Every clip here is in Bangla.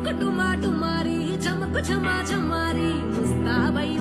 धूक टुमा टुमारी चमक छमा छमारी मुस्ताबई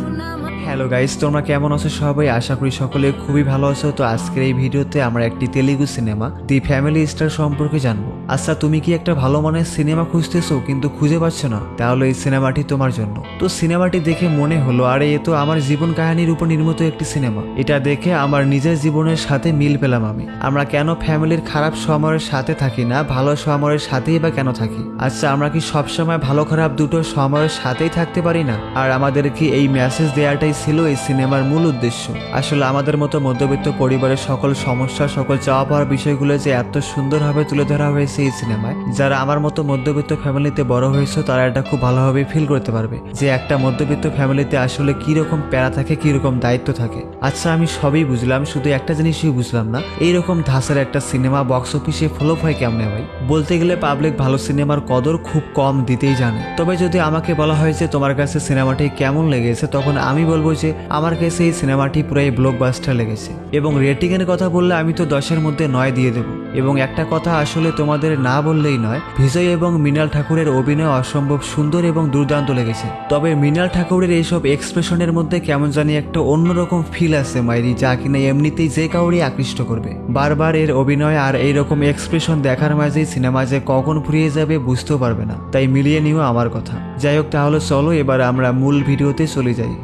হ্যালো গাইস তোমরা কেমন আছো সবাই? আশা করি সকলে খুবই ভালো আছো। তো আজকের এই ভিডিওতে আমরা একটি Telugu cinema the family star সম্পর্কে জানব। আচ্ছা তুমি কি একটা ভালো মানের সিনেমা খুঁজতেছো কিন্তু খুঁজে পাচ্ছ না? তাহলে এই সিনেমাটি তোমার জন্য। তো সিনেমাটি দেখে মনে হলো, আরে, এ তো আমার জীবন কাহিনীর উপর নির্মিত একটি সিনেমা। এটা দেখে আমার নিজের জীবনের সাথে মিল পেলাম আমি। আমরা কেন ফ্যামিলির খারাপ সময়ের সাথে থাকি না, ভালো সময়ের সাথেই বা কেন থাকি? আচ্ছা আমরা কি সবসময় ভালো খারাপ দুটো সময়ের সাথেই থাকতে পারি না? আর আমাদের কি এই মেসেজ দেওয়াটাই ছিল এই সিনেমার মূল উদ্দেশ্য। আসলে আমাদের মতো মধ্যবিত্ত পরিবারের সকল সমস্যা, সকল চাওয়া পাওয়ার বিষয়গুলো যে এত সুন্দরভাবে তুলে ধরা হয়েছে এই সিনেমায়, যারা আমার মতো মধ্যবিত্ত ফ্যামিলিতে বড় হয়েছে তারা এটা খুব ভালোভাবে ফিল করতে পারবে যে একটা মধ্যবিত্ত ফ্যামিলিতে আসলে কি রকম প্যারা থাকে কি রকম দায়িত্ব থাকে। আচ্ছা আমি সবই বুঝলাম, শুধু একটা জিনিসই বুঝলাম না, এইরকম ধাসের একটা সিনেমা বক্স অফিসে ফ্লপ হয় কেমনে ভাই? বলতে গেলে পাবলিক ভালো সিনেমার কদর খুব কম দিতেই জানে। তবে যদি আমাকে বলা হয় যে তোমার কাছে সিনেমাটি কেমন লেগেছে, তখন আমি বলব যে আমার কাছে এই সিনেমাটি পুরাই ব্লকবাস্টার লেগেছে। এবং রেটিং এর কথা বললে আমি তো দশের মধ্যে নয় দিয়ে দেবো। এবং একটা কথা আসলে তোমাদের না বললেই নয়, বিজয় এবং মৃণাল ঠাকুরের অভিনয় অসম্ভব সুন্দর এবং দুর্দান্ত লেগেছে। তবে মৃণাল ঠাকুরের এইসব এক্সপ্রেশনের মধ্যে কেমন জানি একটা অন্যরকম ফিল আছে, মাইরি, যা কিনা এমনিতেই যে কাউরই আকৃষ্ট করবে। বারবার এর অভিনয় আর এইরকম এক্সপ্রেশন দেখার মাঝেই সিনেমা যে কখন ফুরিয়ে যাবে বুঝতেও পারবে না। তাই মিলিয়ে নিও আমার কথা। যাই হোক, তাহলে চলো, এবার আমরা মূল ভিডিওতে চলে যাই।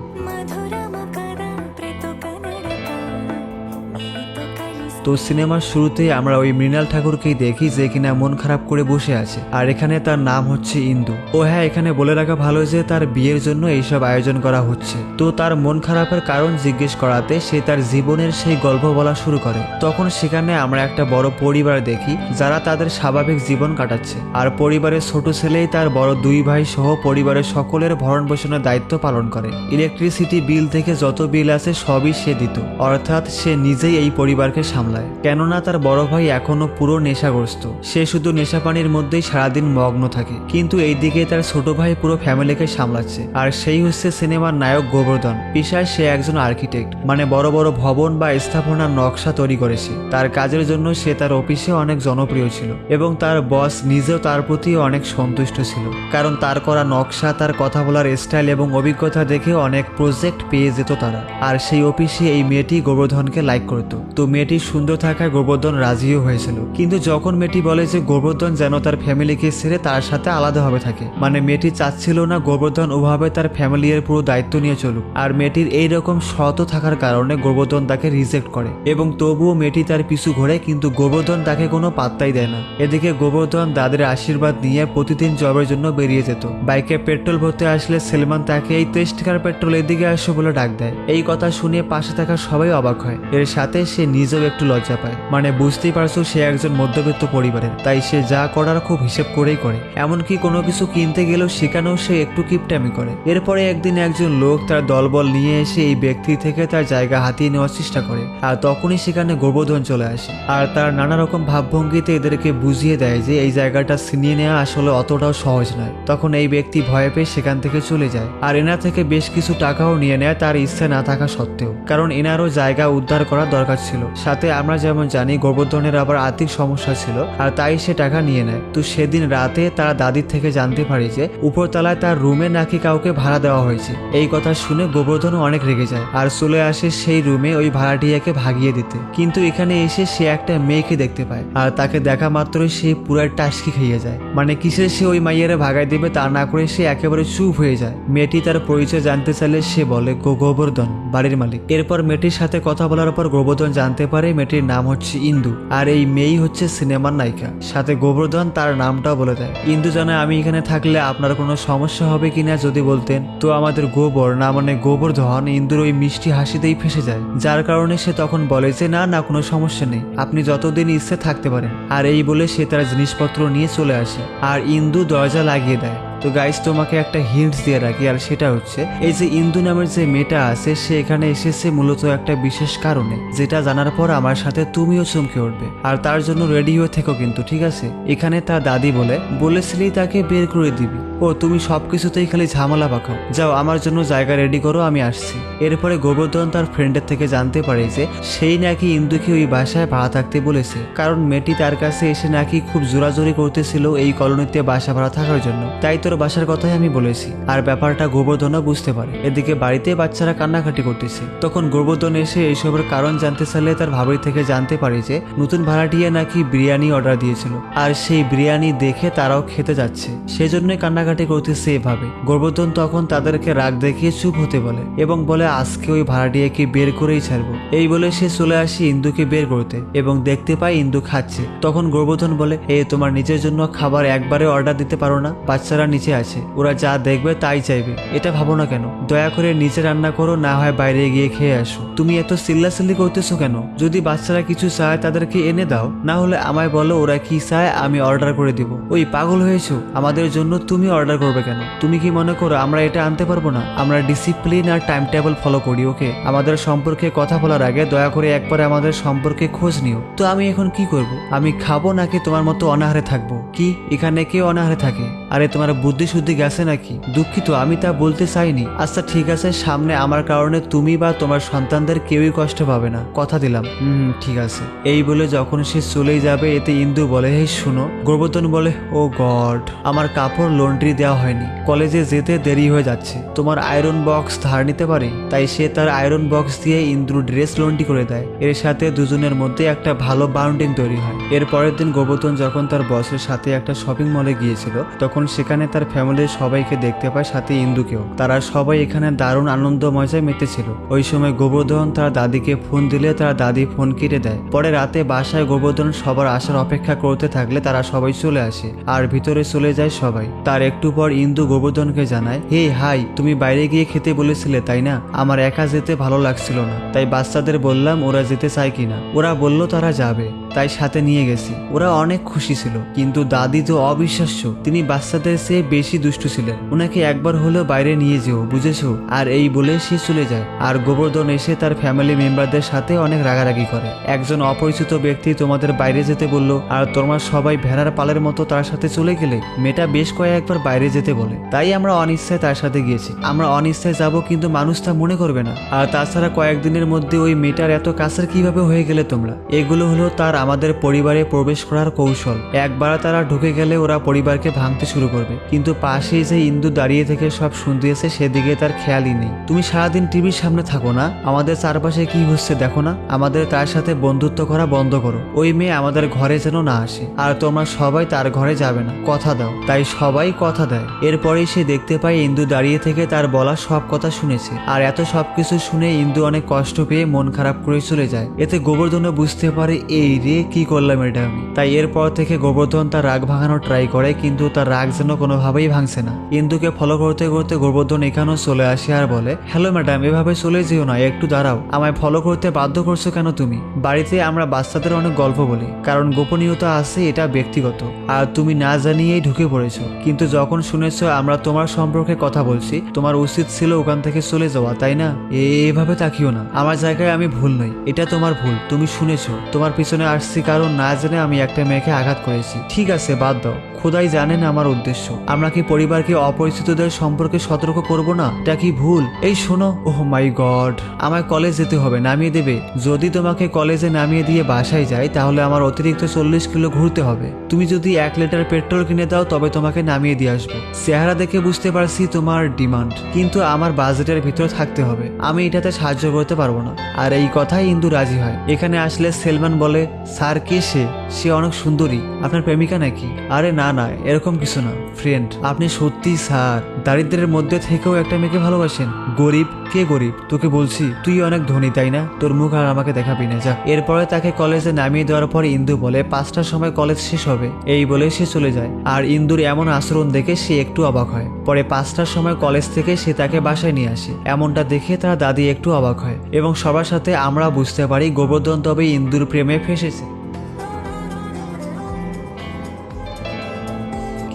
তো সিনেমার শুরুতেই আমরা ওই মৃণাল ঠাকুরকেই দেখি যে কিনা মন খারাপ করে বসে আছে। আর এখানে তার নাম হচ্ছে ইন্দু। ও হ্যাঁ এখানে বলে রাখা ভালো যে তার বিয়ের জন্য এইসব আয়োজন করা হচ্ছে। তো তার মন খারাপের কারণ জিজ্ঞেস করাতে সে তার জীবনের সেই গল্প বলা শুরু করে। তখন সেখানে আমরা একটা বড় পরিবার দেখি যারা তাদের স্বাভাবিক জীবন কাটাচ্ছে। আর পরিবারের ছোট ছেলেই তার বড় দুই ভাই সহ পরিবারের সকলের ভরণ পোষণের দায়িত্ব পালন করে। ইলেকট্রিসিটি বিল থেকে যত বিল আছে সবই সে দিত। অর্থাৎ সে নিজেই এই পরিবারকে সামলায় কেননা তার বড় ভাই এখনও পুরো নেশাগ্রস্ত। সে শুধু নেশা পানির মধ্যেই সারাদিন মগ্ন থাকে। কিন্তু এইদিকে তার ছোট ভাই পুরো ফ্যামিলিকে সামলাচ্ছে। আর সেই হচ্ছে সিনেমার নায়ক গোবর্ধন। পেশায় সে একজন আর্কিটেক্ট। মানে বড় বড় ভবন বা স্থাপনার নকশা তৈরি করেছে। তার কাজের জন্য সে তার অফিসে অনেক জনপ্রিয় ছিল। এবং তার বস নিজেও তার প্রতি অনেক সন্তুষ্ট ছিল। কারণ তার করা নকশা, তার কথা বলার স্টাইল এবং অভিজ্ঞতা দেখে অনেক প্রজেক্ট পেয়ে যেত তারা। আর সেই অফিসে এই মেয়েটি গোবর্ধনকে লাইক করতো। তো মেয়েটি সুন্দর থাকায় গোবর্ধন রাজিও হয়েছিল। কিন্তু যখন মেয়েটি বলে যে গোবর্ধন যেন তার ফ্যামিলিকে ছেড়ে তার সাথে আলাদাভাবে থাকে মানে মেয়েটি চাচ্ছিল না গোবর্ধন ওভাবে তার ফ্যামিলির পুরো দায়িত্ব নিয়ে চলুক, আর মেয়েটির এইরকম শত থাকার কারণে গোবর্ধন তাকে রিজেক্ট করে। এবং তবুও মেয়েটি তার পিছু ঘোরে, কিন্তু গোবর্ধন তাকে কোনো পাত্তাই দেয় না। এদিকে গোবর্ধন দাদের আশীর্বাদ নিয়ে প্রতিদিন জবের জন্য বেরিয়ে যেত। বাইকে পেট্রোল ভরতে আসলে সেলমান তাকে এই তেইশ টাকার পেট্রোল এদিকে আসো বলে ডাক দেয়। এই কথা শুনে পাশে থাকা সবাই অবাক হয়। এর সাথে সে নিজেও একটু লজ্জা পায়। মানে বুঝতেই পারছ সে একজন মধ্যবিত্ত পরিবারের। তাই সে যা করার খুব হিসেব করেই করে। এমনকি কোনো কিছু কিনতে গেলেও সেখানেও সে একটু কিপটামি করে। এরপরে একদিন একজন লোক তার দলবল নিয়ে এসে এই ব্যক্তি থেকে তার জায়গা হাতিয়ে নেওয়ার চেষ্টা করে। আর তখনই সেখানে গোবর্ধন চলে আসে। আর তার নানা রকম ভাবভঙ্গিতে এদেরকে বুঝিয়ে দেয় যে এই জায়গাটা ছিনিয়ে নেওয়া আসলে অতটাও সহজ নয়। তখন এই ব্যক্তি ভয় পেয়ে সেখান থেকে চলে যায়। আর এনার থেকে বেশ কিছু টাকাও নিয়ে নেয় তার ইচ্ছা না থাকা সত্ত্বেও। কারণ এনারও জায়গা উদ্ধার করা দরকার ছিল। সাথে আমরা যেমন জানি গোবর্ধনের আবার আর্থিক সমস্যা ছিল, আর তাই সে টাকা নিয়ে নেয়। তো সেদিন রাতে তারা দাদির থেকে জানতে পারি যে, উপরতলায় তার রুমে নাকি কাউকে ভাড়া দেওয়া হয়েছে। এই কথা শুনে গোবর্ধনও অনেক রেগে যায়, আর চলে আসে সেই রুমে ওই ভাড়াটিয়াকে ভাগিয়ে দিতে। কিন্তু এখানে এসে সে একটা মেয়েকে দেখতে পায়, আর তাকে দেখা মাত্রই সে পুরাই টাসকি খেয়ে যায়। মানে কিসের সে ওই মাইয়ারে ভাগাই দিবে তা না করে সে একেবারে চুপ হয়ে যায়। মেয়েটি তার পরিচয় জানতে চাইলে সে বলে, গো গোবর্ধন, বাড়ির মালিক। এরপর মেয়েটির সাথে কথা বলার পর গোবর্ধন জানতে পারে মেয়েটির নাম হচ্ছে ইন্দু, আর এই মেয়েই হচ্ছে সিনেমার নায়িকা। সাথে গোবর্ধন তার নামটাও বলে দেয়। ইন্দু জানে আমি এখানে থাকলে আপনার কোনো সমস্যা হবে কিনা যদি বলতেন। তো আমাদের গোবর, না মানে গোবর্ধন, ইন্দুর ওই মিষ্টি হাসিতেই ফেসে যায়। যার কারণে সে তখন বলে যে, না না, কোনো সমস্যা নেই। আপনি যতদিন ইচ্ছে থাকতে পারেন। আর এই বলে সে তার জিনিসপত্র নিয়ে চলে আসে। আর ইন্দু দরজা লাগিয়ে দেয়। তো গাইস তোমাকে একটা হিন্টস দিয়ে রাখি, আর সেটা হচ্ছে, এই যে ইন্দু নামের যে মেয়েটা আছে, সে এখানে এসেছে মূলত একটা বিশেষ কারণে, যেটা জানার পর আমার সাথে তুমিও চমকে উঠবে, আর তার জন্য রেডি হয়ে থেকো কিন্তু, ঠিক আছে? এখানে তার দাদি বলে, বলেছিলি তাকে বের করে দিবি। ও, তুমি সব কিছুতেই খালি ঝামেলা পাকাও। যাও, আমার জন্য জায়গা রেডি করো, আমি আসছি। এরপরে গোবর্ধন তার ফ্রেন্ডের থেকে জানতে পারে যে, সেই নাকি ইন্দুকে ওই বাসায় ভাড়া থাকতে বলেছে, কারণ মেয়েটি তার কাছে এসে নাকি খুব জোরাজোরি করতেছিল এই কলোনিতে বাসা ভাড়া থাকার জন্য। তাই তোর বাসার কথাই আমি বলেছি। আর ব্যাপারটা গোবর্ধনও বুঝতে পারে। এদিকে বাড়িতে বাচ্চারা কান্নাকাটি করতেছে। তখন গোবর্ধন এসে এইসবের কারণ জানতে চাইলে তার ভাবির থেকে জানতে পারে যে, নতুন ভাড়াটিয়া নাকি বিরিয়ানি অর্ডার দিয়েছিল। আর সেই বিরিয়ানি দেখে তারাও খেতে যাচ্ছে। সেজন্যই কান্নাকাটি করতেছে এভাবে। গোবর্ধন তখন তাদেরকে রাগ দেখিয়ে চুপ হতে বলে এবং বলে, আজকে ওই ভাড়াটিয়াকে বের করেই ছাড়বো। এই বলে সে চলে আসে ইন্দুকে বের করতে এবং দেখতে পায় ইন্দু খাচ্ছে। তখন গোবর্ধন বলে, এ, তোমার নিজের জন্য খাবার একবারে অর্ডার দিতে পারো না। বাচ্চারা নিচে আছে। ওরা যা দেখবে তাই চাইবে। এটা ভাবো না কেন? দয়া করে নিচে রান্না করো, না হয় বাইরে গিয়ে খেয়ে আসো। তুমি এত চিল্লাচিল্লি করতেছো কেন? যদি বাচ্চারা কিছু চায় তাদেরকে এনে দাও। না হলে আমায় বলো ওরা কি চায়, আমি অর্ডার করে দিব। ওই পাগল হয়েছো? আমাদের জন্য তুমি অর্ডার করবে কেন? তুমি কি মনে করো আমরা এটা আনতে পারব না? আমরা ডিসিপ্লিন আর টাইম টেবিল ফলো করি, ওকে? আমাদের সম্পর্কে কথা বলার আগে দয়া করে একবার আমাদের সম্পর্কে খোঁজ নিও। তো আমি এখন কি করব? আমি খাব নাকি তোমার মতো অনাহারে থাকব? কি? এখানে কে অনাহারে থাকে? আরে তোমার বুদ্ধি শুদ্ধি গেছে নাকি? দুঃখিত, আমি তা বলতে চাইনি। আচ্ছা ঠিক আছে, সামনে আমার কারণে তুমি বা তোমার সন্তানদের কেউই কষ্ট পাবে না। কথা দিলাম। হুম ঠিক আছে। এই বলে যখন সে চলেই যাবে, এতে ইন্দু বলে হে শুনো। গোবর্ধন বলে, ও গড, আমার কাপড় লন্ড্রি দেওয়া হয়নি। কলেজে যেতে দেরি হয়ে যাচ্ছে। তোমার আয়রন বক্স ধার নিতে পারে? তাই সে তার আয়রন বক্স দিয়ে ইন্দ্রু ড্রেস লন্ড্রি করে দেয়। এর সাথে দুজনের মধ্যে একটা ভালো বাউন্ডিং তৈরি হয়। এর পরের দিন গোবর্ধন যখন তার বসের সাথে একটা শপিং মলে গিয়েছিল, তখন সেখানে তার ফ্যামিলির সবাইকে দেখতে পায়, সাথে ইন্দুকেও। তারা সবাই এখানে দারুণ আনন্দ মজায় মেতেছিল। ওই সময় গোবর্ধন তার দাদিকে ফোন দিলে, তার দাদি ফোন কেটে দেয়। পরে রাতে বাসায় গোবর্ধন সবার আসার অপেক্ষা করতে থাকলে তারা সবাই চলে আসে, আর ভিতরে চলে যায় সবাই। তার একটু পর ইন্দু গোবর্ধনকে জানায়, হে, হাই, তুমি বাইরে গিয়ে খেতে বলেছিলে, তাই না? আমার একা যেতে ভালো লাগছিল না। তাই বাচ্চাদের বললাম, ওরা যেতে চায় কিনা? ওরা বলল, তারা যাবে। তাই সাথে নিয়ে গেছি। ওরা অনেক খুশি ছিল, কিন্তু দাদি তো অবিশ্বাস্য। তিনি বাচ্চাদের চেয়ে বেশি দুষ্টু ছিলেন। ওনাকে একবার হলেও বাইরে নিয়ে যেও, বুঝেছ? আর এই বলে সে চলে যায়। আর গোবর্ধন এসে তার ফ্যামিলি মেম্বারদের সাথে অনেক রাগারাগি করে। একজন অপরিচিত ব্যক্তি তোমাদের বাইরে যেতে বলল, আর তোমরা সবাই ভেড়ার পালের মতো তার সাথে চলে গেলে? মেয়েটা বেশ কয়েকবার বাইরে যেতে বলে। তাই আমরা অনিচ্ছায় তার সাথে গিয়েছি। আমরা অনিচ্ছায় যাব, কিন্তু মানুষ তা মনে করবে না। আর তাছাড়া কয়েকদিনের মধ্যে ওই মেয়েটার এত কাছের কীভাবে হয়ে গেলে তোমরা? এগুলো হলো তার আমাদের পরিবারে প্রবেশ করার কৌশল। একবার তারা ঢুকে গেলে ওরা পরিবারকে ভাঙতে শুরু করবে। কিন্তু পাশেই যে ইন্দু দাঁড়িয়ে থেকে সব শুনতেছে, সেদিকে তার খেয়ালই নেই। তুমি সারাদিন টিভির সামনে থাকো না? আমাদের চারপাশে কি হচ্ছে দেখো না? আমাদের তার সাথে বন্ধুত্ব করা বন্ধ করো। ওই মেয়ে আমাদের ঘরে যেন না আসে। আর তোমরা সবাই তার ঘরে যাবে না। কথা দাও। তাই সবাই কথা দেয়। এরপরেই সে দেখতে পায় ইন্দু দাঁড়িয়ে থেকে তার বলা সব কথা শুনেছে। আর এত সবকিছু শুনে ইন্দু অনেক কষ্ট পেয়ে মন খারাপ করে চলে যায়। এতে গোবর্ধনও বুঝতে পারে, এই রে কি করলাম এটা আমি? তাই এরপর থেকে গোবর্ধন তার রাগ ভাঙানোর ট্রাই করে, কিন্তু তার রাগ যেন কোনোভাবেই ভাঙছে না। ইন্দুকে ফলো করতে করতে গোবর্ধন এখানেও চলে আসে আর বলে হ্যালো ম্যাডাম এভাবে চলে যেও না, একটু দাঁড়াও। আমায় ফলো করতে বাধ্য করছ কেন তুমি? বাড়িতে আমরা বাচ্চাদের অনেক গল্প বলি, কারণ গোপনীয়তা আছে, এটা ব্যক্তিগত। আর তুমি না জানিয়েই ঢুকে পড়েছো। কিন্তু যখন শুনেছো আমরা তোমার সম্পর্কে কথা বলছি, তোমার উচিত ছিল ওখান থেকে চলে যাওয়া, তাই না? এভাবে তাকিও না। আমার জায়গায় আমি ভুল নই, এটা তোমার ভুল, তুমি শুনেছো। তোমার পিছনে আসছি কারণ না জেনে আমি একটা মেয়েকে আঘাত করেছি। ঠিক আছে, বাদ দাও। খোদাই জানেন আমার উদ্দেশ্য। আমরা কি পরিবারকে অপরিচিতদের সম্পর্কে সতর্ক করব না? এটা কি ভুল? এই শোনো। ওহ মাই গড। আমায় কলেজ যেতে হবে, নামিয়ে দেবে। যদি তোমাকে কলেজে নামিয়ে দিয়ে বাসায় যাই, তাহলে আমার অতিরিক্ত চল্লিশ কিলো ঘুরতে হবে। তুমি যদি এক লিটার পেট্রোল কিনে দাও, তবে তোমাকে নামিয়ে দিয়ে আসব। চেহারা দেখে বুঝতে পারছি তোমার ডিমান্ড। কিন্তু আমার বাজেটের ভিতরে থাকতে হবে। আমি এটাতে সাহায্য করতে পারব না। আর এই কথাই ইন্দু রাজি হয়। এখানে আসলে সেলমান বলে স্যার কে সে? সে অনেক সুন্দরী। আপনার প্রেমিকা নাকি? আরে না না, এরকম কিছু না। ফ্রেন্ড, আপনি সত্যি স্যার। দারিদ্রের মধ্যে থেকেও একটা মেয়েকে ভালোবাসেন। গরিব, কে গরিব? তোকে বলছি, তুই অনেক ধনী, তাই না? তোর মুখ আর আমাকে দেখাবি না। যা এরপরে তাকে কলেজে নামিয়ে দেওয়ার পর ইন্দু বলে, পাঁচটার সময় কলেজ শেষ হবে। এই বলে সে চলে যায়। আর ইন্দুর এমন আচরণ দেখে সে একটু অবাক হয়। পরে পাঁচটার সময় কলেজ থেকে সে তাকে বাসায় নিয়ে আসে। এমনটা দেখে তার দাদি একটু অবাক হয়। এবং সবার সাথে আমরা বুঝতে পারি, গোবর্ধন তবে ইন্দুর প্রেমে ফেসেছে।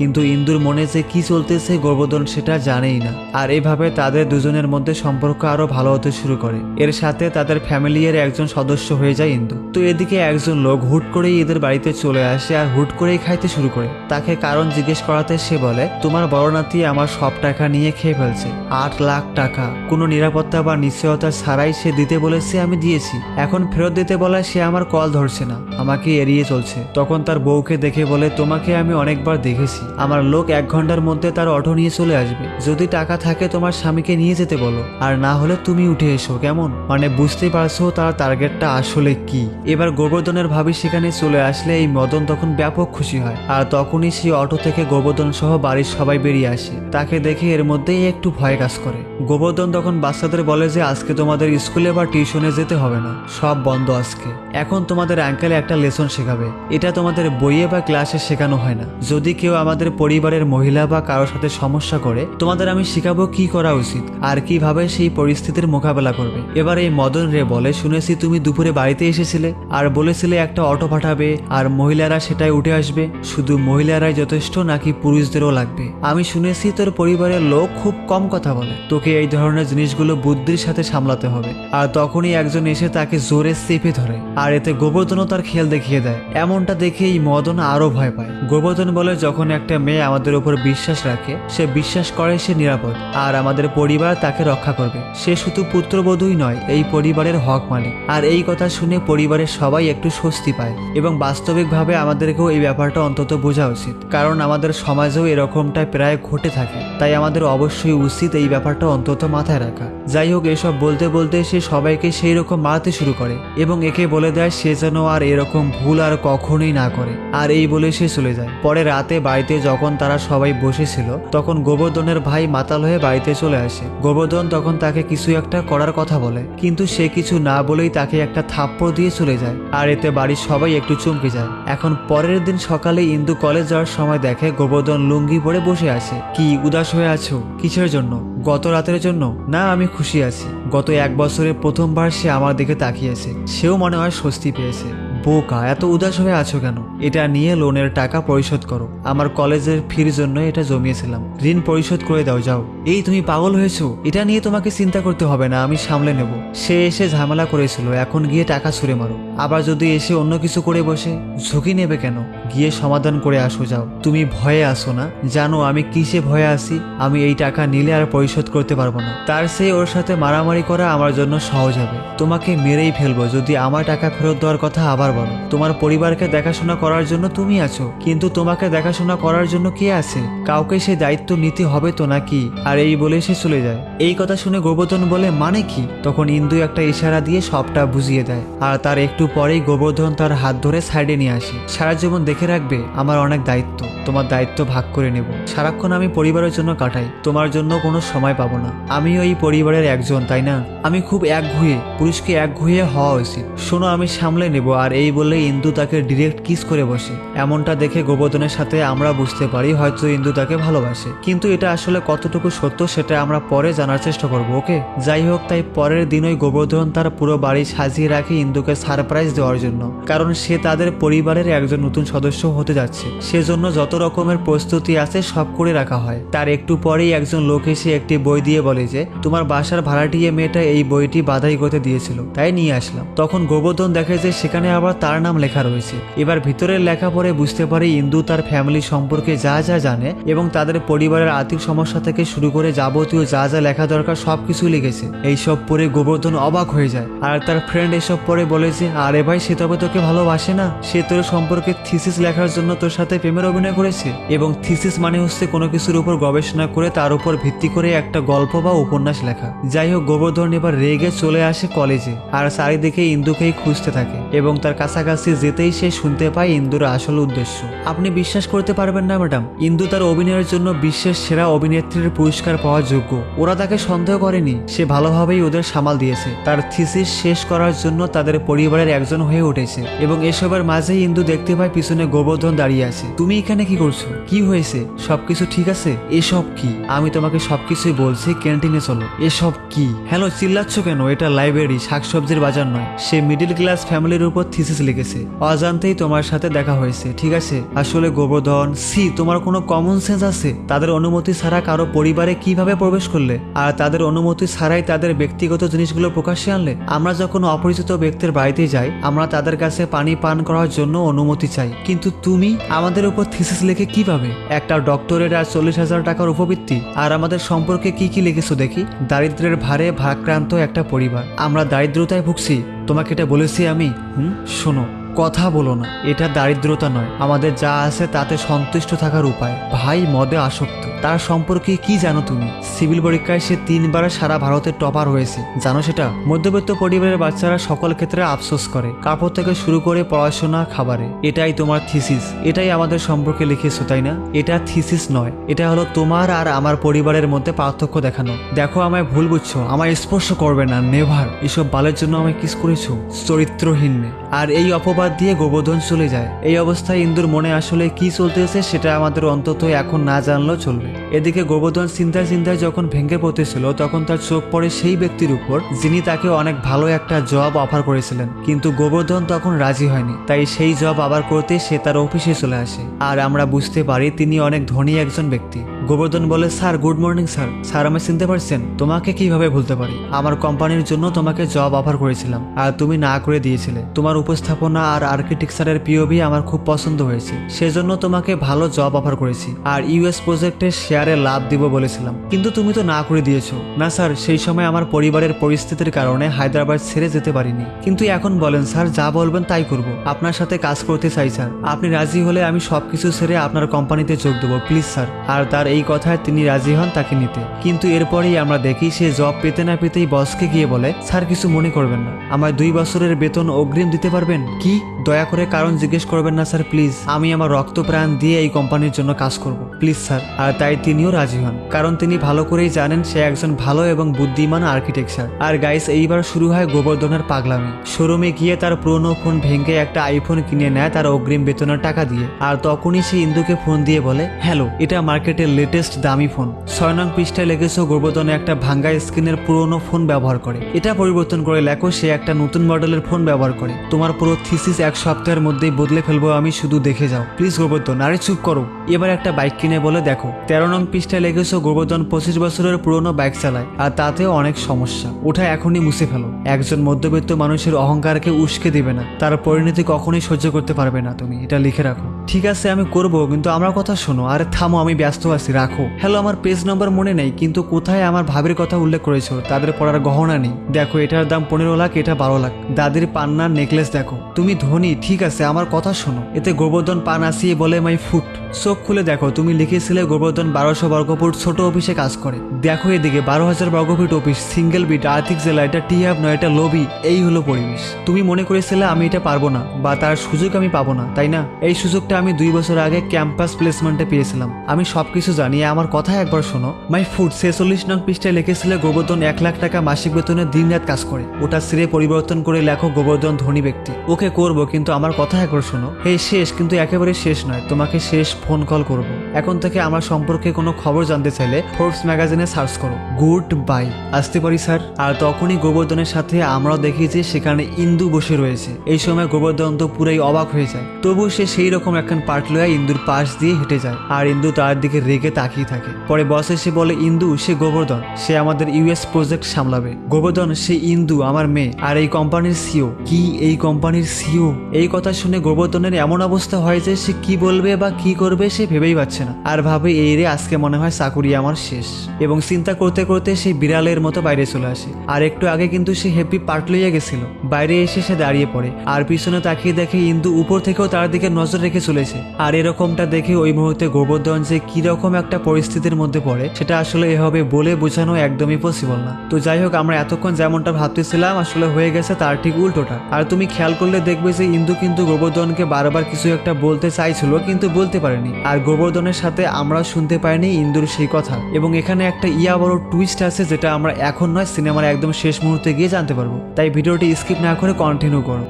কিন্তু ইন্দুর মনে যে কি চলতেছে গোবর্ধন সেটা জানেই না। আর এভাবে তাদের দুজনের মধ্যে সম্পর্ক আরও ভালো হতে শুরু করে। এর সাথে তাদের ফ্যামিলি এর একজন সদস্য হয়ে যায় ইন্দু। তো এদিকে একজন লোক হুট করেই এদের বাড়িতে চলে আসে আর হুট করেই খাইতে শুরু করে। তাকে কারণ জিজ্ঞেস করাতে সে বলে, তোমার বড় নাতি আমার সব টাকা নিয়ে খেয়ে ফেলছে। আট লাখ টাকা। কোনো নিরাপত্তা বা নিশ্চয়তা ছাড়াই সে দিতে বলেছে, আমি দিয়েছি। এখন ফেরত দিতে বলায় সে আমার কল ধরছে না। আমাকে এড়িয়ে চলছে। তখন তার বউকে দেখে বলে, তোমাকে আমি অনেকবার দেখেছি। আমার লোক এক ঘণ্টার মধ্যে তার অটো নিয়ে চলে আসবে। যদি টাকা থাকে তোমার স্বামীকে নিয়ে যেতে বলো। আর না হলে তুমি উঠে এসো, কেমন? মানে বুঝতেই পারছ তার টার্গেটটা আসলে কি। এবার গোবর্ধনের ভাবি সেখানে চলে আসলে এই মদন তখন ব্যাপক খুশি হয়। আর তখনই সেই অটো থেকে গোবর্ধন সহ বাড়ির সবাই বেরিয়ে আসে। তাকে দেখে এর মধ্যেই একটু ভয় কাজ করে। গোবর্ধন তখন বাচ্চাদের বলে যে, আজকে তোমাদের স্কুলে বা টিউশনে যেতে হবে না। সব বন্ধ আজকে। এখন তোমাদের আঙ্কেল একটা লেসন শেখাবে। এটা তোমাদের বইয়ে বা ক্লাসে শেখানো হয় না। যদি কেউ আমাদের পরিবারের মহিলা বা কারোর সাথে সমস্যা করে, তোমাদের আমি শেখাবো কি করা উচিত আর কীভাবে সেই পরিস্থিতির মোকাবেলা করবে। এবার এই মদন রে বলে, শুনেছি তুমি দুপুরে বাড়িতে এসেছিলে আর বলেছিলে একটা অটো পাঠাবে আর মহিলারা সেটাই উঠে আসবে। শুধু মহিলারাই যথেষ্ট নাকি পুরুষদেরও লাগবে। আমি শুনেছি তোর পরিবারের লোক খুব কম কথা বলে। তোকে এই ধরনের জিনিসগুলো বুদ্ধির সাথে সামলাতে হবে। আর তখনই একজন এসে তাকে জোরে চেপে ধরে আর এতে গোবর্ধনও তার খেল দেখিয়ে দেয়। এমনটা দেখে এই মদন আরও ভয় পায়। গোবর্ধন বলে, যখন একটা মেয়ে আমাদের উপর বিশ্বাস রাখে, সে বিশ্বাস করে সে নিরাপদ, আর আমাদের পরিবার তাকে রক্ষা করবে। সে শুধু পুত্রবধূই নয়, এই পরিবারের হক মালিক। আর এই কথা শুনে পরিবারের সবাই একটু স্বস্তি পায় এবং বাস্তবিকভাবে আমাদেরকেও এই ব্যাপারটা অন্তত বোঝা উচিত। কারণ আমাদের সমাজেও এরকমটা প্রায় ঘটে থাকে, তাই আমাদের অবশ্যই উচিত এই ব্যাপারটা অন্তত মাথায় রাখা। যাই হোক, এসব বলতে বলতে সে সবাইকে সেই রকম মারতে শুরু করে এবং একে বলে দেয় সে যেন আর এরকম ভুল আর কখনোই না করে, আর এই বলে সে চলে যায়। পরে রাতে বাড়িতে যখন তারা সবাই বসেছিল, তখন গোবর্ধনের ভাই মাতাল হয়ে বাড়িতে চলে আসে। গোবর্ধন তখন তাকে কিছু একটা করার কথা বলে, কিন্তু সে কিছু না বলেই তাকে একটা থাপ্পড় দিয়ে চলে যায়, আর এতে বাড়ির সবাই একটু চমকে যায়। এখন পরের দিন সকালে ইন্দু কলেজ যাওয়ার সময় দেখে গোবর্ধন লুঙ্গি পরে বসে আছে। কি উদাস হয়ে আছো? কিসের জন্য? গত রাতের জন্য? না, আমি খুশি আছি। গত এক বছরে প্রথমবার সে আমার দিকে তাকিয়েছে। সেও মনে হয় স্বস্তি পেয়েছে। বোকা, এত উদাস হয়ে আছো কেন? এটা নিয়ে লোনের টাকা পরিশোধ করো। আমার কলেজের ফির জন্য এটা জমিয়েছিলাম। ঋণ পরিশোধ করে দাও, যাও। এই তুমি পাগল হয়েছো? এটা নিয়ে তোমাকে চিন্তা করতে হবে না, আমি সামলে নেব। সে এসে ঝামেলা করেছিল, এখন গিয়ে টাকা ছুঁড়ে মারো। আবার যদি এসে অন্য কিছু করে বসে, ঝুঁকি নেবে কেন? গিয়ে সমাধান করে আসো, যাও। তুমি ভয়ে আসো না? জানো আমি কিসে ভয়ে আসি আমি এই টাকা নিলে আর পরিশোধ করতে পারব না। তার সেই ওর সাথে মারামারি করা আমার জন্য সহজ হবে। তোমাকে মেরেই ফেলব, যদি আমার টাকা ফেরত দেওয়ার কথা আবার বলো তোমার পরিবারকে দেখাশোনা করার জন্য তুমি আছো, কিন্তু তোমাকে দেখাশোনা করার জন্য কে আছে? কাউকে সেই দায়িত্ব নিতে হবে তো নাকি? আর এই বলে সে চলে যায়। এই কথা শুনে গোবর্ধন বলে মানে কি? তখন ইন্দু একটা ইশারা দিয়ে সবটা বুঝিয়ে দেয়। আর তার একটু পরেই গোবর্ধন তার হাত ধরে সাইডে নিয়ে আসে। সারা জীবন দেখে রাখবে, আমার অনেক দায়িত্ব। তোমার দায়িত্ব ভাগ করে নেব। সারাক্ষণ আমি পরিবারের জন্য কাটাই। তোমার জন্য কোনো সময় পাবো না। আমিও এই পরিবারের একজন, তাই না? আমি খুব এক একঘুয়ে, পুরুষকে এক একঘুয়ে হওয়া উচিত। শোনো, আমি সামলে নেব, আর এই বলে ইন্দু তাকে ডিরেক্ট কিস করে বসে। এমনটা দেখে গোবর্ধনের সাথে আমরা বুঝতে পারি হয়তো ইন্দু তাকে ভালোবাসে। কিন্তু এটা আসলে কতটুকু সত্য সেটা আমরা পরে জানার চেষ্টা করব, ওকে? যাই হোক, তাই পরের দিনই গোবর্ধন তার পুরো বাড়ি সাজিয়ে রাখে ইন্দুকে সারপ্রাইজ দেওয়ার জন্য। কারণ সে তাদের পরিবারের একজন নতুন সদস্য হতে যাচ্ছে। সেজন্য যত রকমের প্রস্তুতি আছে সব করে রাখা হয়। তার একটু পরেই একজন লোক এসে একটি বই দিয়ে বলে যে, তোমার বাসার ভাড়াটিয়ে মেয়েটা এই বইটি বাধাই করতে দিয়েছিল, তাই নিয়ে আসলাম। তখন গোবর্ধন দেখে যে সেখানে আবার তার নাম লেখা রয়েছে। এবার ভিতরের লেখা পড়ে বুঝতে পারে ইন্দু তার ফ্যামিলি সম্পর্কে যা যা জানে এবং তাদের পরিবারের আর্থিক সমস্যা থেকে শুরু করে যাবতীয় যা যা লেখা দরকার সবকিছু লিখেছে। এইসব পড়ে গোবর্ধন অবাক হয়ে যায়। আর তার ফ্রেন্ড এসব পড়ে বলে যে, আরে ভাই, সে তবে তোকে ভালোবাসে না? সে তোর সম্পর্কে থিসিস লেখার জন্য তোর সাথে প্রেমের অভিনয় করেছে? এবং থিসিস মানে হচ্ছে কোনো কিছুর উপর গবেষণা করে তার উপর ভিত্তি করে একটা গল্প বা উপন্যাস লেখা। যাই হোক, গোবর্ধন এবার রেগে চলে আসে কলেজে। আর চারিদিকে ইন্দুকেই খুঁজতে থাকে এবং তার কাছাকাছি যেতেই সে শুনতে পায় ইন্দুর আসল উদ্দেশ্য। আপনি বিশ্বাস করতে পারবেন না, ম্যাডাম। ইন্দু তার অভিনয়ের জন্য বিশ্বের সেরা অভিনেত্রীর পুরস্কার পাওয়ার যোগ্য। ওরা তাকে সন্দেহ করেনি। সে ভালোভাবেই ওদের সামাল দিয়েছে। তার থিসিস শেষ করার জন্য তাদের পরিবারের একজন হয়ে উঠেছে এবং এসবের মাঝেই ইন্দু দেখতে পায় পিছনে গোবর্ধন দাঁড়িয়ে আছে। তুমি এখানে কি করছ? কি হয়েছে? সবকিছু ঠিক আছে? এসব কি? আমি তোমাকে সবকিছুই বলছি, ক্যান্টিনে চলো। এসব কি? হ্যালো, চিল্লাচ্ছ কেন? এটা লাইব্রেরি, শাকসবজির বাজার নয়। সে মিডিল ক্লাস ফ্যামিলির উপর থিসিস থিসিস লিখেছে অজান্তেই তোমার সাথে দেখা হয়েছে, ঠিক আছে? আসলে গোবর্ধন, সি, তোমার কোনো কমন সেন্স আছে? তাদের অনুমতি ছাড়া কারও পরিবারে কীভাবে প্রবেশ করলে? আর তাদের অনুমতি ছাড়াই তাদের ব্যক্তিগত জিনিসগুলো প্রকাশ্যে আনলে? আমরা যখন অপরিচিত ব্যক্তির বাড়িতে যাই, আমরা তাদের কাছে পানি পান করার জন্য অনুমতি চাই। কিন্তু তুমি আমাদের উপর থিসিস লিখে কীভাবে? একটা ডক্টরের আর চল্লিশ হাজার টাকার উপবৃত্তি। আর আমাদের সম্পর্কে কি কি লিখেছো দেখি? দারিদ্রের ভারে ভারাক্রান্ত একটা পরিবার। আমরা দারিদ্রতায় ভুগছি। তোমাকে এটা বলেছি আমি? হুম? শোনো, কথা বলো না। এটা দারিদ্রতা নয়। আমাদের যা আছে তাতে সন্তুষ্ট থাকার উপায়। ভাই মদে আসক্ত। তার সম্পর্কে কি জানো তুমি? সিভিল পরীক্ষায় সে তিনবার সারা ভারতের টপার হয়েছে। জানো সেটা? মধ্যবিত্ত পরিবারের বাচ্চারা সকল ক্ষেত্রে আফসোস করে। কাপড় থেকে শুরু করে পড়াশোনা, খাবারে। এটাই তোমার থিসিস। এটাই আমাদের সম্পর্কে লিখেছো, তাই না? এটা থিসিস নয়। এটা হলো তোমার আর আমার পরিবারের মধ্যে পার্থক্য দেখানো। দেখো, আমায় ভুল বুঝছ। আমায় স্পর্শ করবে না, নেভার। এসব বালের জন্য আমায় কিস করেছ? চরিত্রহীন আর এই অপবাদ দিয়ে গোবর্ধন চলে যায়। এই অবস্থায় ইন্দুর মনে আসলে কি চলতেছে সেটা আমাদের অন্তত এখন না জানলেও চলবে। এদিকে গোবর্ধন চিন্তায় চিন্তায় যখন ভেঙে পড়তেছিল, তখন তার চোখ পড়ে সেই ব্যক্তির উপর, যিনি তাকে অনেক ভালো একটা জব অফার করেছিলেন। কিন্তু গোবর্ধন তখন রাজি হয়নি, তাই সেই জব আবার করতে সে তার অফিসে চলে আসে। আর আমরা বুঝতে পারি, তিনি অনেক ধনী একজন ব্যক্তি। গোবর্ধন বলে, sir, good morning, sir. Sir আমায় চিনতে পারছেন, তোমাকে কীভাবে ভুলতে পারি? আমার কোম্পানির জন্য তোমাকে জব অফার করেছিলাম, আর তুমি না করে দিয়েছিলে। তোমার উপস্থাপনা আর আর্কিটেকচারের পিওভি আমার খুব পছন্দ হয়েছে, সেজন্য তোমাকে ভালো জব অফার করেছি, আর ইউএস প্রজেক্টের শেয়ারে লাভ দিব বলেছিলাম। কিন্তু তুমি তো না করে দিয়েছ। না, স্যার, সেই সময় আমার পরিবারের পরিস্থিতির কারণে হায়দ্রাবাদ ছেড়ে যেতে পারিনি। কিন্তু এখন বলেন, স্যার, যা বলবেন তাই করব। আপনার সাথে কাজ করতে চাই, স্যার। আপনি রাজি হলে আমি সবকিছু ছেড়ে আপনার কোম্পানিতে যোগ দেবো, প্লিজ, স্যার। আর তার এই কথায় তিনি রাজি হন তাকে নিতে। কিন্তু এরপরেই আমরা দেখি সে জব পেতে না পেতেই বসকে গিয়ে বলে, স্যার, কিছু মনে করবেন না। আমায় দুই বছরের বেতন অগ্রিম দিতে পারবেন? কি? দয়া করে কারণ জিজ্ঞেস করবেন না, স্যার, প্লিজ। আমি আমার রক্ত প্রাণ দিয়ে এই কোম্পানির জন্য কাজ করব। Please, sir. আর তাই তিনিও রাজি হন। কারণ তিনি ভালো করেই জানেন সে একজন ভালো এবং বুদ্ধিমান আর্কিটেকচার। আর গাইস, এইবার শুরু হয় গোবর্ধনের পাগলামি। শোরুমে গিয়ে তার পুরনো ফোন ভেঙে একটা আইফোন কিনে নেয় তার অগ্রিম বেতনের টাকা দিয়ে। আর তখনই সে ইন্দুকে ফোন দিয়ে বলে, হ্যালো, এটা মার্কেটের লেটেস্ট দামি ফোন। ছয় নং পৃষ্ঠায় লেগেছে গোবর্ধনে একটা ভাঙ্গা স্ক্রিনের পুরনো ফোন ব্যবহার করে। এটা পরিবর্তন করে লেখো, সে একটা নতুন মডেলের ফোন ব্যবহার করে। তোমার পুরো থিসিস এক সপ্তাহের মধ্যেই বদলে ফেলব, আমি শুধু দেখে যাও। প্লিজ গোবর্ধন, আরে চুপ করো। এবার একটা বাইক কিনে বলে দেখো, তেরো নং পৃষ্ঠায় লেগেছে গোবর্ধন পঁচিশ বছরের পুরনো বাইক চালায়, আর তাতেও অনেক সমস্যা। ওটা এখনই মুছে ফেলো। একজন মধ্যবিত্ত মানুষের অহংকারকে উস্কে দিবে না। তার পরিণতি কখনোই সহ্য করতে পারবে না তুমি, এটা লিখে রাখো। ঠিক আছে, আমি করব, কিন্তু আমার কথা শোনো, আরে থামো, আমি ব্যস্ত আছি, রাখো। হ্যালো, আমার পেজ নম্বর মনে নেই, কিন্তু কোথায় আমার ভাবির কথা উল্লেখ করেছ? তাদের পড়ার গহনা নেই। দেখো, এটার দাম পনেরো লাখ, এটা বারো লাখ। দাদির পান্নার নেকলেস দেখো। তুমি ধনী ঠিক আছে, আমার কথা শোনো। এতে গোবর্ধন পান আসিয়ে বলে, মাই ফুট, চোখ খুলে দেখো, তুমি লিখেছিলে গোবর্ধন বারোশো বর্গফুট ছোট অফিসে কাজ করে। দেখো এদিকে, বারো হাজার বর্গফুট অফিস, সিঙ্গেল বিট, আর্থিক জেলা, এটা টি হাব নয়, এটা লবি এই হলো পরিবেশ। তুমি মনে করেছিলে আমি এটা পারব না, বা তার সুযোগ আমি পাবো না, তাই না? এই সুযোগটা আমি দুই বছর আগে ক্যাম্পাস প্লেসমেন্টে পেয়েছিলাম। আমি সবকিছু জানি, আমার কথা একবার শোনো। মাই ফুড ছেচল্লিশ নং পৃষ্ঠায় লিখেছিলে গোবর্ধন এক লাখ টাকা মাসিক বেতনে দিন রাত কাজ করে। ওটা সিরে পরিবর্তন করে লেখো গোবর্ধন ধনী ব্যক্তি। ওকে করব কিন্তু আমার কথা একবার শোনো। এই শেষ, কিন্তু একেবারে শেষ নয়। তোমাকে শেষ ফোন কল করব। এখন থেকে আমার সম্পর্কে কোনো খবর জানতে চাইলে ফোর্বস ম্যাগাজিনে সার্চ করো। গুড বাই আসতে পারি স্যার আর তখনই গোবর্ধনের সাথে আমরাও দেখি যে সেখানে ইন্দু বসে রয়েছে। এই সময় গোবর্ধন তো পুরাই অবাক হয়ে যায়। তবু সে সেই রকম একখান পার্ট লয়া ইন্দুর পাশ দিয়ে হেঁটে যায়। আর ইন্দু তার দিকে রেগে তাকিয়ে থাকে। পরে বস এসে বলে, ইন্দু, সে গোবর্ধন। সে আমাদের ইউএস প্রজেক্ট সামলাবে। গোবর্ধন, সে ইন্দু, আমার মেয়ে। আর এই কোম্পানির সিও কি এই কোম্পানির সিও এই কথা শুনে গোবর্ধনের এমন অবস্থা হয় যে সে কি বলবে বা কি করবে সে ভেবেই পাচ্ছে না। আর ভাবে এই রে আজকে মনে হয় চাকুরি আমার শেষ। এবং চিন্তা করতে করতে সে বিড়ালের মতো বাইরে চলে আসে। আর একটু আগে কিন্তু সে হ্যাপি পার্ট লইয়া গেছিল। বাইরে এসে সে দাঁড়িয়ে পড়ে। আর পিছনে তাকিয়ে দেখে ইন্দু উপর থেকেও তার দিকে নজর রেখে চলেছে। আর এরকমটা দেখে ওই মুহূর্তে গোবর্ধন যে কীরকম একটা পরিস্থিতির মধ্যে পড়ে, সেটা আসলে এভাবে বলে বোঝানো একদমই পসিবল না। তো যাই হোক, আমরা এতক্ষণ যেমনটা ভাবতেছিলাম, আসলে হয়ে গেছে তার ঠিক উল্টোটা। আর তুমি খেয়াল করলে দেখবে যে ইন্দু কিন্তু গোবর্ধনকে বারবার কিছু একটা বলতে চাইছিল, কিন্তু বলতে পারেনি। আর গোবর্ধনের সাথে আমরা শুনতে পাইনি ইন্দুর সেই কথা। এবং এখানে একটা ইয়া বড় টুইস্ট আছে, যেটা আমরা এখন নয়, সিনেমার একদম শেষ মুহূর্তে গিয়ে জানতে পারব। তাই ভিডিওটি স্কিপ না করে কন্টিনিউ করো।